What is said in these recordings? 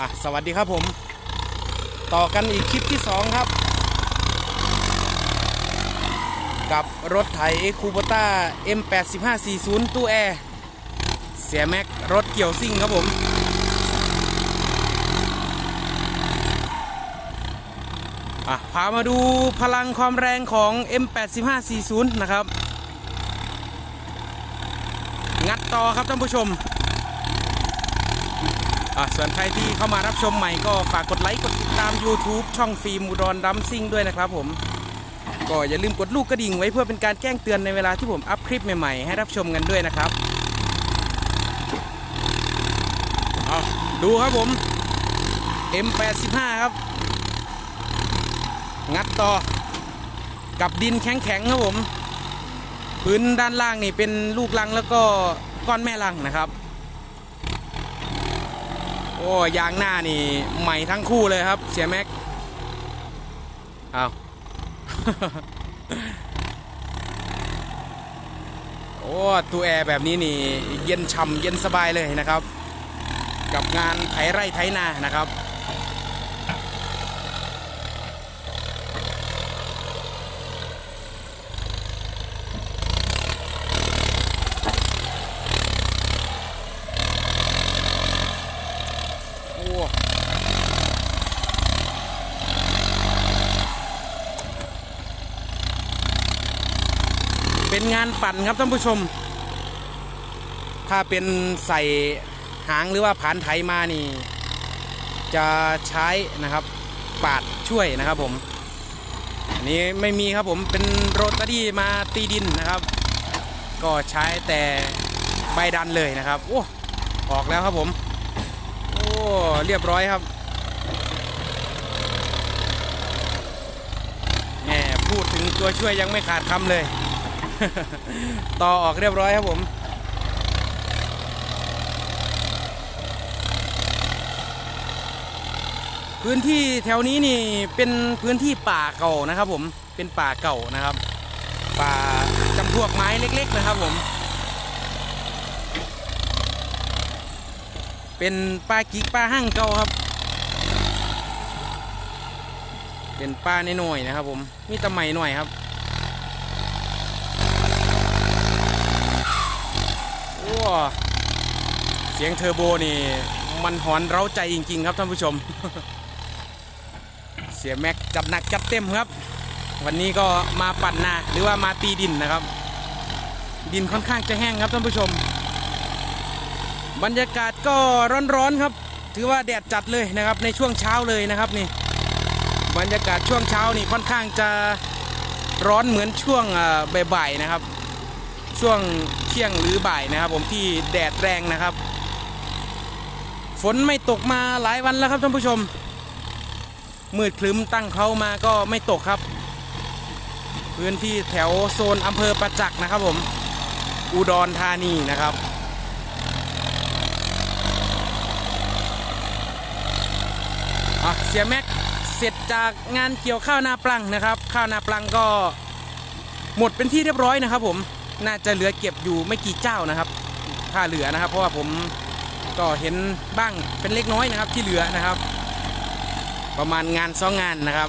อะสวัสดีครับผม ต่อกันอีกคลิปที่ 2 ครับ กับรถไถคูโบต้า M8540 ตู้แอร์ เสียแม็กรถเกี่ยวซิ่งครับผม อะ พามาดูพลังความแรงของ M8540 นะครับ งัดต่อครับท่านผู้ชม ส่วนใครที่เข้ามารับชมใหม่ก็ฝากกดไลค์กดติดตาม YouTube ช่องฟิล์มอุดรดัมซิ่งด้วยนะครับผม ก็อย่าลืมกดลูกกระดิ่งไว้เพื่อเป็นการแจ้งเตือนในเวลาที่ผมอัพคลิปใหม่ๆ ให้รับชมกันด้วยนะครับดูครับผม M85 ครับ งัดต่อ กับดินแข็งๆครับผม พื้นด้านล่างนี่เป็นลูกลังแล้วก็ก้อนแม่ลังนะครับ โอ้ยางหน้านี่ใหม่ทั้งคู่เลยครับ เสียแม็กเอาโอ้ตัวแอร์แบบนี้นี่เย็นฉ่ำเย็นสบายเลยนะครับ กับงานไถไร่ไถนานะครับ อ้เป็นงานปั่นครับท่านผู้ชม ถ้าเป็นใส่หางหรือว่าผานไถมานี่ จะใช้นะครับปาดช่วยนะครับผม อันนี้ไม่มีครับผมเป็นโรตารี่มาตีดินนะครับ ก็ใช้แต่ใบดันเลยนะครับโอ้ออกแล้วครับผม เรียบร้อยครับแหมพูดถึงตัวช่วยยังไม่ขาดคำเลย ต่อออกเรียบร้อยครับผมพื้นที่แถวนี้นี่เป็นพื้นที่ป่าเก่านะครับผมเป็นป่าเก่านะครับ ป่าจำพวกไม้เล็ก ๆ นะครับผม เป็นปลากิกปลาหั่งเก่าครับ เป็นปลาในหน่อยนะครับผมมีตะไมหน่อยครับโอ้เสียงเทอร์โบนี่ มันหอนเร้าใจจริง ๆ ครับท่านผู้ชม เสียแม็กจัดหนักจัดเต็มครับ วันนี้ก็มาปั่นนาหรือว่ามาตีดินนะครับ ดินค่อนข้างจะแห้งครับท่านผู้ชม บรรยากาศก็ร้อนๆครับ ถือว่าแดดจัดเลยนะครับในช่วงเช้าเลยนะครับนี่บรรยากาศช่วงเช้านี่ค่อนข้างจะร้อนเหมือนช่วงบ่ายๆนะครับ ช่วงเที่ยงหรือบ่ายนะครับ ผมที่แดดแรงนะครับ ฝนไม่ตกมาหลายวันแล้วครับท่านผู้ชม มืดคลึ้มตั้งเขามาก็ไม่ตกครับ พื้นที่แถวโซนอำเภอประจักษ์นะครับ ผม อุดรธานีนะครับ อะเสียแม็กเสร็จจากงานเกี่ยวข้าวนาปลังนะครับ ข้าวนาปลังก็หมดเป็นที่เรียบร้อยนะครับ ผมน่าจะเหลือเก็บอยู่ไม่กี่เจ้านะครับ ถ้าเหลือนะครับ เพราะว่าผมก็เห็นบ้างเป็นเล็กน้อยนะครับที่เหลือนะครับ ประมาณงานสองงานนะครับ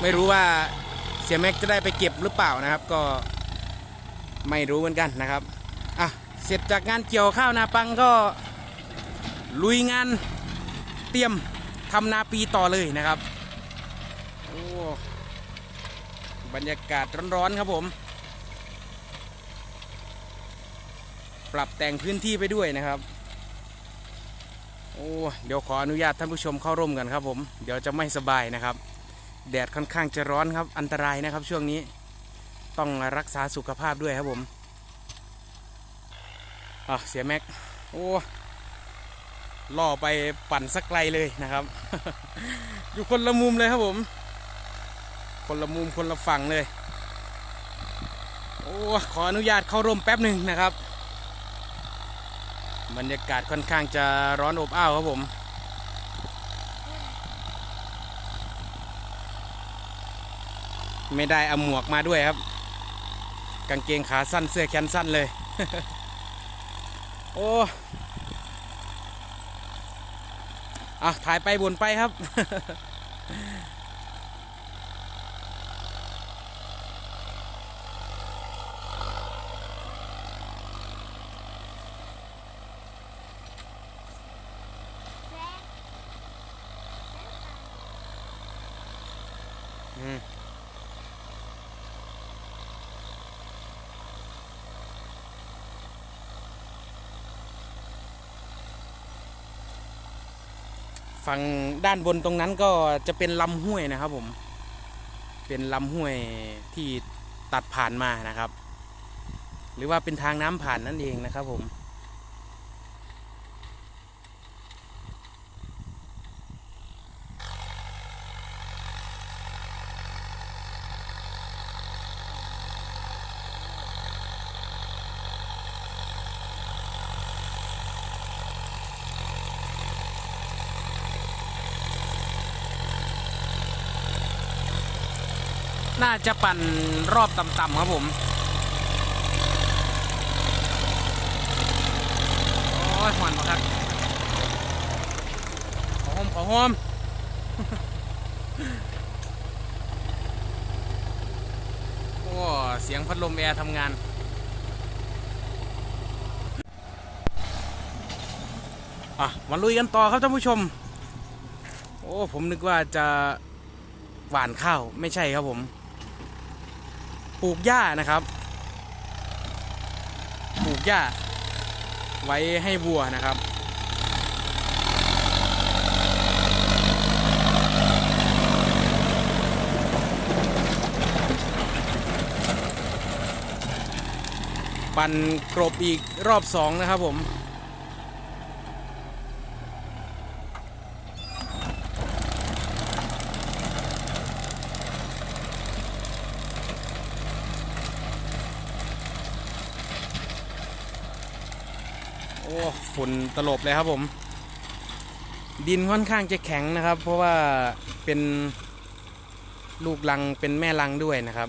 ไม่รู้ว่าเสียแม็กจะได้ไปเก็บหรือเปล่านะครับ ก็ไม่รู้เหมือนกันนะครับอะเสร็จจากงานเกี่ยวข้าวนาปังก็ลุยงานเตรียม ทำนาปีต่อเลยนะครับโอ้บรรยากาศร้อนๆครับผม ปรับแต่งพื้นที่ไปด้วยนะครับโอ้เดี๋ยวขออนุญาตท่านผู้ชมเข้าร่มกันครับผมเดี๋ยวจะไม่สบายนะครับ แดดค่อนข้างจะร้อนครับอันตรายนะครับช่วงนี้ต้องรักษาสุขภาพด้วยครับผมอะเสียแม็กโอ้ ล่อไปปั่นสักไกลเลยนะครับ อยู่คนละมุมเลยครับผม คนละมุมคนละฝั่งเลย โอ้ขออนุญาตเข้าร่มแป๊บหนึ่งนะครับ บรรยากาศค่อนข้างจะร้อนอบอ้าวครับผมไม่ได้เอาหมวกมาด้วยครับ กางเกงขาสั้นเสื้อแขนสั้นเลย โอ้ อะถ่ายไปบนไปครับอื ฝั่งด้านบนตรงนั้นก็จะเป็นลำห้วยนะครับผม เป็นลำห้วยที่ตัดผ่านมานะครับ หรือว่าเป็นทางน้ำผ่านนั่นเองนะครับผม น่าจะปั่นรอบต่ำๆครับผมโอ้ยหอนมาครับขอหอมขอหอมโอ้เสียงพัดลมแอร์ทำงานอะมาลุยกันต่อครับท่านผู้ชม โอ้ ผมนึกว่าจะหวานข้าวไม่ใช่ครับผม ปลูกหญ้านะครับ ปลูกหญ้า ไว้ให้วัวนะครับปั่นกรบอีกรอบสองนะครับผม อ้ฝุ่นตลบเลยครับผม ดินค่อนข้างจะแข็งนะครับ เพราะว่าเป็นลูกลังเป็นแม่ลังด้วยนะครับ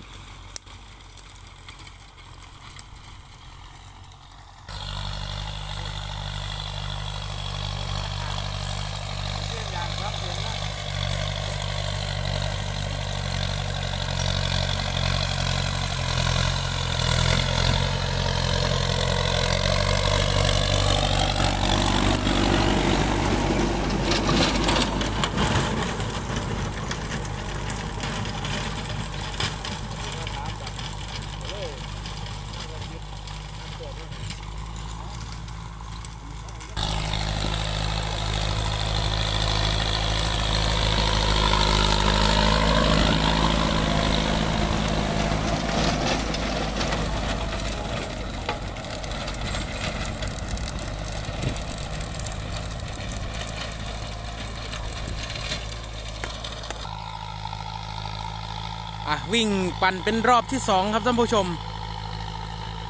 อะวิ่งปั่นเป็นรอบที่สองครับท่านผู้ชม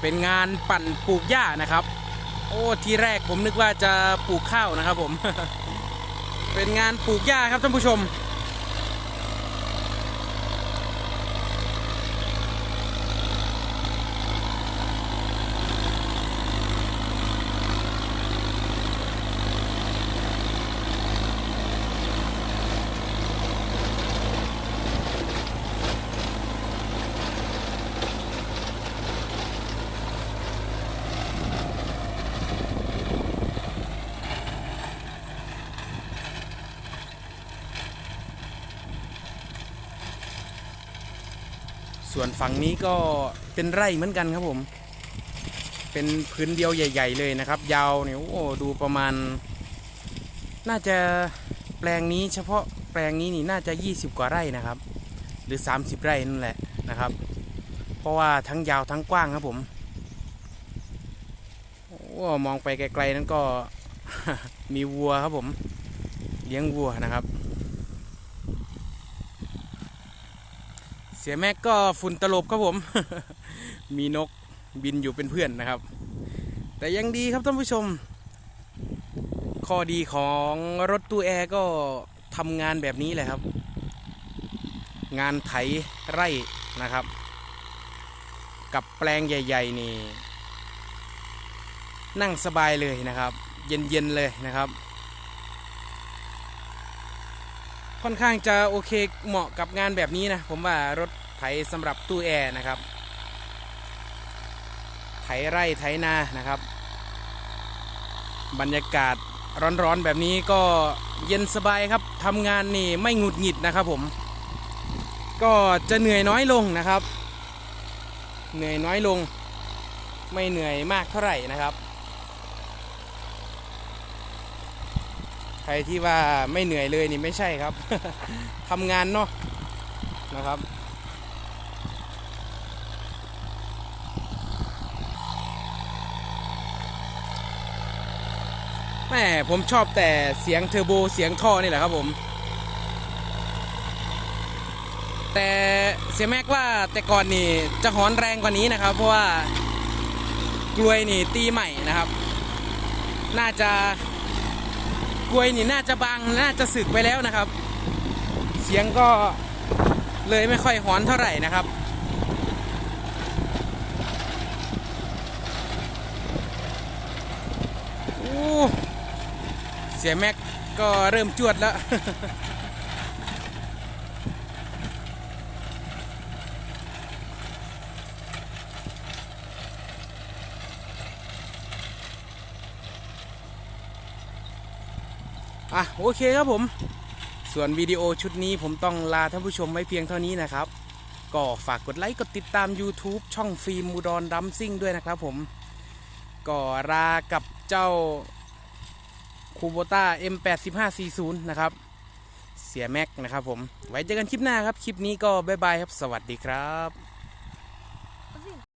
เป็นงานปั่นปลูกหญ้านะครับ โอ้ทีแรกผมนึกว่าจะปลูกข้าวนะครับผม เป็นงานปลูกหญ้าครับท่านผู้ชม ส่วนฝั่งนี้ก็เป็นไร่เหมือนกันครับผม เป็นพื้นเดียวใหญ่ ๆ เลยนะครับ ยาวเนี่ยโอ้ดูประมาณ น่าจะแปลงนี้เฉพาะแปลงนี้นี่น่าจะ 20 กว่าไร่นะครับ หรือ 30 ไร่นั่นแหละนะครับ เพราะว่าทั้งยาวทั้งกว้างครับผมโอ้มองไปไกลๆนั้นก็มีวัวครับผม เลี้ยงวัวนะครับ เสียแม็กก็ฝุ่นตลบครับผม มีนกบินอยู่เป็นเพื่อนนะครับ แต่ยังดีครับท่านผู้ชม ข้อดีของรถตู้แอร์ก็ทำงานแบบนี้แหละครับ งานไถไร่นะครับ กับแปลงใหญ่ ๆ นี่ นั่งสบายเลยนะครับ เย็น ๆ เลยนะครับ ค่อนข้างจะโอเคเหมาะกับงานแบบนี้นะ ผมว่ารถไถสำหรับตู้แอร์นะครับ ไถไร่ไถนานะครับ บรรยากาศร้อนๆแบบนี้ก็เย็นสบายครับทำงานนี่ไม่หงุดหงิดนะครับผม ก็จะเหนื่อยน้อยลงนะครับ เหนื่อยน้อยลง ไม่เหนื่อยมากเท่าไหร่นะครับ ใครที่ว่าไม่เหนื่อยเลยนี่ไม่ใช่ครับทำงานเนาะนะครับ แม่ผมชอบแต่เสียงเทอร์โบเสียงท่อนี่แหละครับผม แต่เสียแม็กว่าแต่ก่อนนี่จะหอนแรงกว่านี้นะครับ เพราะว่ากลวยนี่ตีใหม่นะครับ น่าจะ กลวยนี่น่าจะบางน่าจะสึกไปแล้วนะครับ เสียงก็เลยไม่ค่อยหอนเท่าไหร่นะครับโอ้เสียแม็กก็เริ่มจวดแล้ว อะโอเคครับผม ส่วนวิดีโอชุดนี้ผมต้องลาท่านผู้ชมไว้เพียงเท่านี้นะครับ ก็ฝากกดไลค์กดติดตาม YouTube ช่องฟิล์มมูดอนดัมซิ่งด้วยนะครับผม ก็ลากับเจ้าคูโบต้า M8540 นะครับ เสียแม็กนะครับผม ไว้เจอกันคลิปหน้าครับ คลิปนี้ก็บ๊ายบายครับ สวัสดีครับ